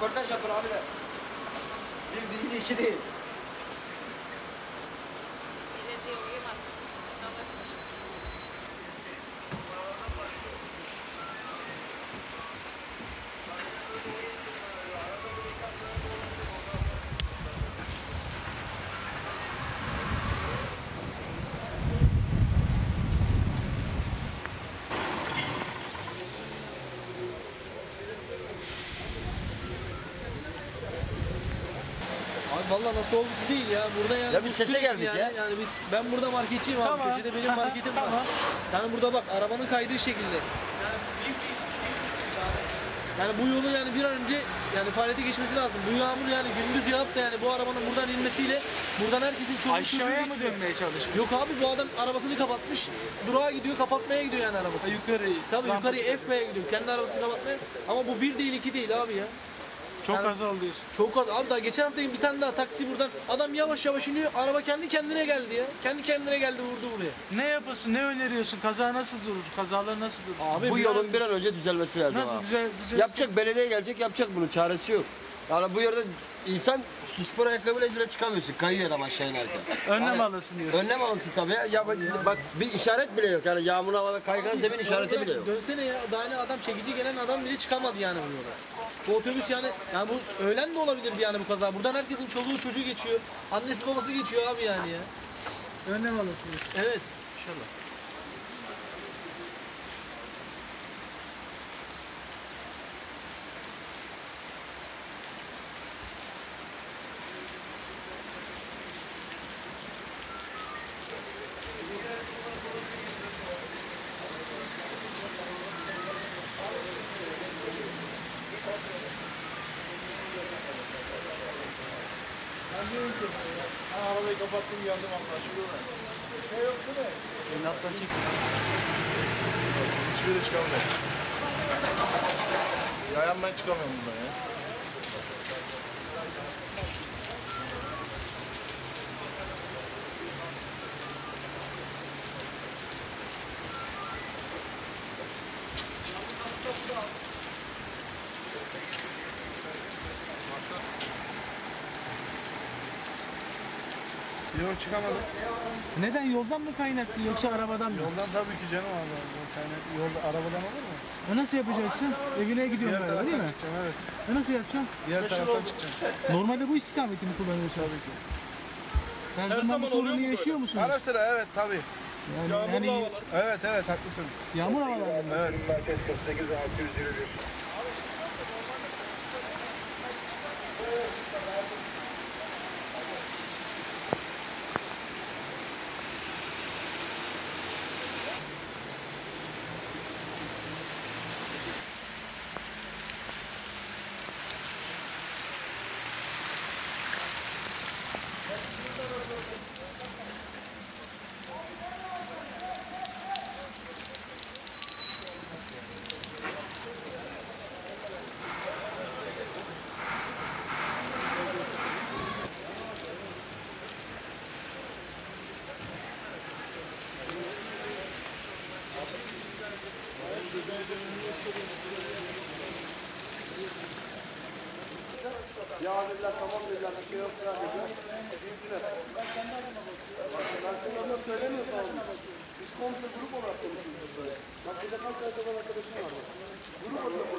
Röportaj yapın abiler. Bir değil, iki değil. Valla nasıl oldu değil ya. Burada yani Ya biz bu sese sürekli geldik yani, ya. Yani biz ben burada marketçiyim abi. Tamam. Köşede benim marketim var. tamam. Yani burada bak arabanın kaydığı şekilde. Yani bir değil, iki değil, üç değil abi. Yani bu yolun yani bir an önce yani faaliyete geçmesi lazım. Bu yağmur yani gündüz yağıp da yani bu arabanın buradan inmesiyle buradan herkesin çocuğu Aşağıya mı geçiyor. dönmeye çalışıyor? Yok abi bu adam arabasını kapatmış. Durağa gidiyor kapatmaya gidiyor yani arabasını. Yukarı. Tabii yukarıya. FB'ye gidiyor. Kendi arabasını kapatmaya. Ama bu bir değil iki değil abi ya. Çok Yani- az ol diyorsun. Çok az. Abi daha geçen hafta bir tane daha taksi buradan. Adam yavaş yavaş iniyor. Araba kendi kendine geldi ya. Kendi kendine geldi vurdu buraya. Ne yapasın, ne öneriyorsun? Kaza nasıl durur? Kazalar nasıl durur? Abi Bu bir yolun bir an önce düzelmesi lazım. Nasıl abi. güzel güzel. Yapacak belediye gelecek yapacak bunun çaresi yok. Yani bu yerde insan su spor ayakkabıyla bile çıkamıyorsun. Kayıyor adam aşağı inerken. Önlem Yani alırsın diyorsun. Önlem alınsın tabii ya. ya bak, bak bir işaret bile yok. Yani yağmur havada kaygan zemin işareti bile yok. Dönsene ya. Daha ne adam çekici gelen adam bile çıkamadı yani bu yola. Bu otobüs yani, yani bu öğlen de olabilirdi yani bu kaza. Buradan herkesin çoluğu çocuğu geçiyor. Annesi babası geçiyor abi yani ya. Önlem alırsın diyorsun. Evet. İnşallah. Arabayı kapattım geldim şurada. Şey yok değil mi? Evlattan çek. Hiçbir yere çıkamıyorum. Yayan ben çıkamıyorum buradan ya. Yok çıkamadım. Neden yoldan mı kaynaklı yoksa arabadan mı? Yoldan tabii ki canım abi. Kaynak, yolda arabadan olur mu? E nasıl yapacaksın? Evine gidiyorsun Diğer galiba değil mi? çıkacağım evet. E nasıl yapacaksın? Diğer taraftan çıkacağım. Normalde bu istikameti mi kullanıyorsun? Tabii ki. Her, zaman bu sorunu yaşıyor musunuz? Ara sıra evet tabii. Yani, yani Evet evet haklısınız. yağmur havalarında mı? Evet. Ya dediler tamam dediler bir şey yok falan dediler. Bildiler. Ben senin adına söylemiyorsam biz komple grup olarak konuşuyoruz. Bak burada kaç tane arkadaşım var. bak.